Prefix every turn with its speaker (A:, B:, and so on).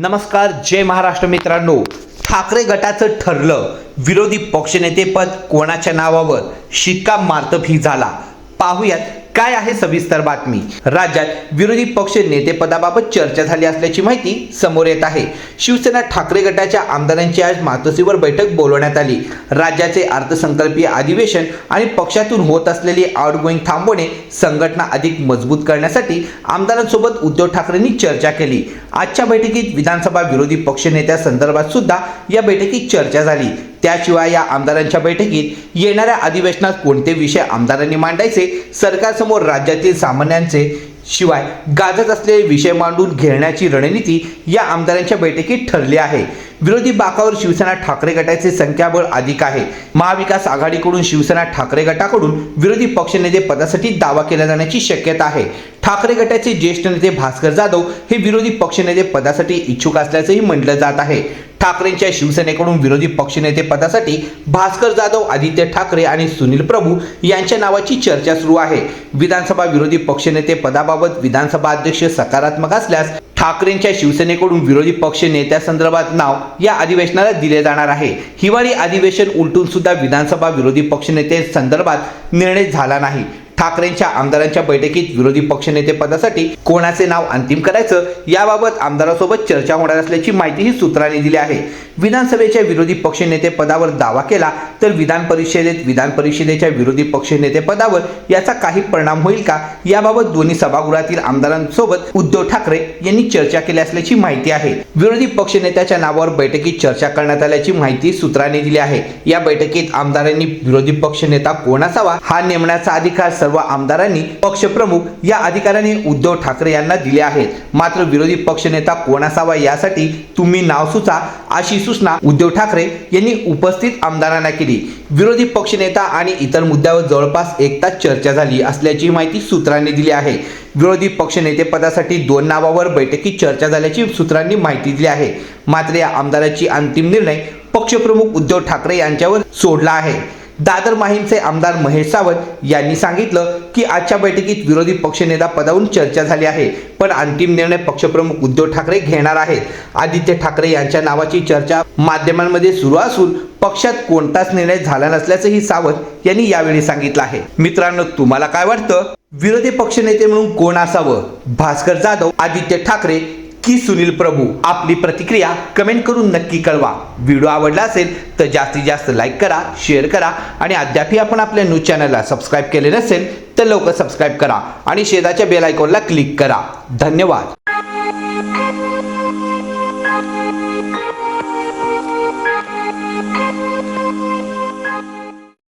A: नमस्कार जय महाराष्ट्र मित्रांनो. ठाकरे गटाचं ठरलं. विरोधी पक्षनेतेपद कोणाच्या नावावर? शिक्कामार्तब ही झाला. पाहूयात काय आहे सविस्तर बातमी? राज्यात विरोधी पक्ष नेतेपदाबाबत चर्चा झाली असल्याची माहिती समोर येत आहे. शिवसेना ठाकरे गटाच्या आमदारांची आज मातोसीवर बैठक बोलवण्यात आली. राज्याचे अर्थसंकल्पीय अधिवेशन आणि पक्षातून होत असलेली आउटगोईंग थांबवणे संघटना अधिक मजबूत करण्यासाठी आमदारांसोबत उद्धव ठाकरेंनी चर्चा केली. आजच्या बैठकीत विधानसभा विरोधी पक्षनेत्यासंदर्भात सुद्धा या बैठकीत चर्चा झाली. त्याशिवाय या आमदारांच्या बैठकीत येणाऱ्या अधिवेशनात कोणते विषय आमदारांनी मांडायचे? सरकारसमोर राज्यातील सामान्यांचे शिवाय गाजत असलेले विषय मांडून घेण्याची रणनीती या आमदारांच्या बैठकीत ठरली आहे. विरोधी बाकावर शिवसेना ठाकरे गटाचे संख्याबळ अधिक आहे. महाविकास आघाडीकडून शिवसेना ठाकरे गटाकडून विरोधी पक्षनेते पदासाठी दावा केला जाण्याची शक्यता आहे. ठाकरे गटाचे ज्येष्ठ नेते भास्कर जाधव हे विरोधी पक्षनेते पदासाठी इच्छुक असल्याचंही म्हटलं जात आहे. ठाकरेंच्या शिवसेनेकडून विरोधी पक्षनेते पदासाठी भास्कर जाधव आदित्य ठाकरे आणि सुनील प्रभू यांच्या नावाची चर्चा सुरू आहे. विधानसभा विरोधी पक्षनेते पदाबाबत विधानसभा अध्यक्ष सकारात्मक असल्यास ठाकरेंच्या शिवसेनेकडून विरोधी पक्ष नेत्यासंदर्भात नाव या अधिवेशनाला दिले जाणार आहे. हिवाळी अधिवेशन उलटून सुद्धा विधानसभा विरोधी पक्षनेते संदर्भात निर्णय झाला नाही. ठाकरेंच्या आमदारांच्या बैठकीत विरोधी पक्षनेते पदासाठी कोणाचे नाव अंतिम करायचं याबाबत आमदारासोबत चर्चा होणार असल्याची माहितीही सूत्रांनी दिली आहे. विधानसभेच्या विरोधी पक्षनेते पदावर दावा केला तर विधान परिषदेत विधान परिषदेच्या विरोधी पक्षनेते पदावर याचा काही परिणाम होईल का? याबाबत दोन्ही सभागृहातील आमदारांसोबत उद्धव ठाकरे यांनी चर्चा केली असल्याची माहिती आहे. विरोधी पक्षनेत्याच्या नावावर बैठकीत चर्चा करण्यात आल्याची माहिती सूत्रांनी दिली आहे. या बैठकीत आमदारांनी विरोधी पक्षनेता कोण असावा हा नेमण्याचा अधिकार सर्व आमदारांनी पक्षप्रमुख या अधिकाऱ्यांनी उद्धव ठाकरे यांना दिले आहेत. मात्र विरोधी पक्षनेता कोण असावा यासाठी तुम्ही नाव सुचा अशी सूचना उद्धव ठाकरे यांनी उपस्थित आमदारांना केली. विरोधी पक्षनेता आणि इतर मुद्द्यावर जवळपास एक तास चर्चा झाली असल्याची माहिती सूत्रांनी दिली आहे. विरोधी पक्षनेतेपदासाठी दोन नावावर बैठकीत चर्चा झाल्याची सूत्रांनी माहिती दिली आहे. मात्र या आमदाराची अंतिम निर्णय पक्षप्रमुख उद्धव ठाकरे यांच्यावर सोडला आहे. दादर माहीमचे आमदार महेश सावंत यांनी सांगितलं की आजच्या बैठकीत विरोधी पक्षनेता पदावरून चर्चा झाली आहे पण अंतिम निर्णय पक्षप्रमुख उद्धव ठाकरे घेणार आहेत. आदित्य ठाकरे यांच्या नावाची चर्चा माध्यमांमध्ये सुरू असून पक्षात कोणताच निर्णय झाला नसल्याचंही सावंत यांनी यावेळी सांगितलं आहे. मित्रांनो तुम्हाला काय वाटतं? विरोधी पक्षनेते म्हणून कोण असावं? भास्कर जाधव आदित्य ठाकरे की सुनील प्रभू आपली प्रतिक्रिया कमेंट करून नक्की कळवा. व्हिडिओ आवडला असेल तर जास्तीत जास्त लाईक करा शेअर करा आणि अद्यापही आपण आपल्या न्यूज चॅनलला सबस्क्राईब केले नसेल तर लवकर सबस्क्राईब करा आणि शेजाच्या बेल आयकॉनला क्लिक करा. धन्यवाद.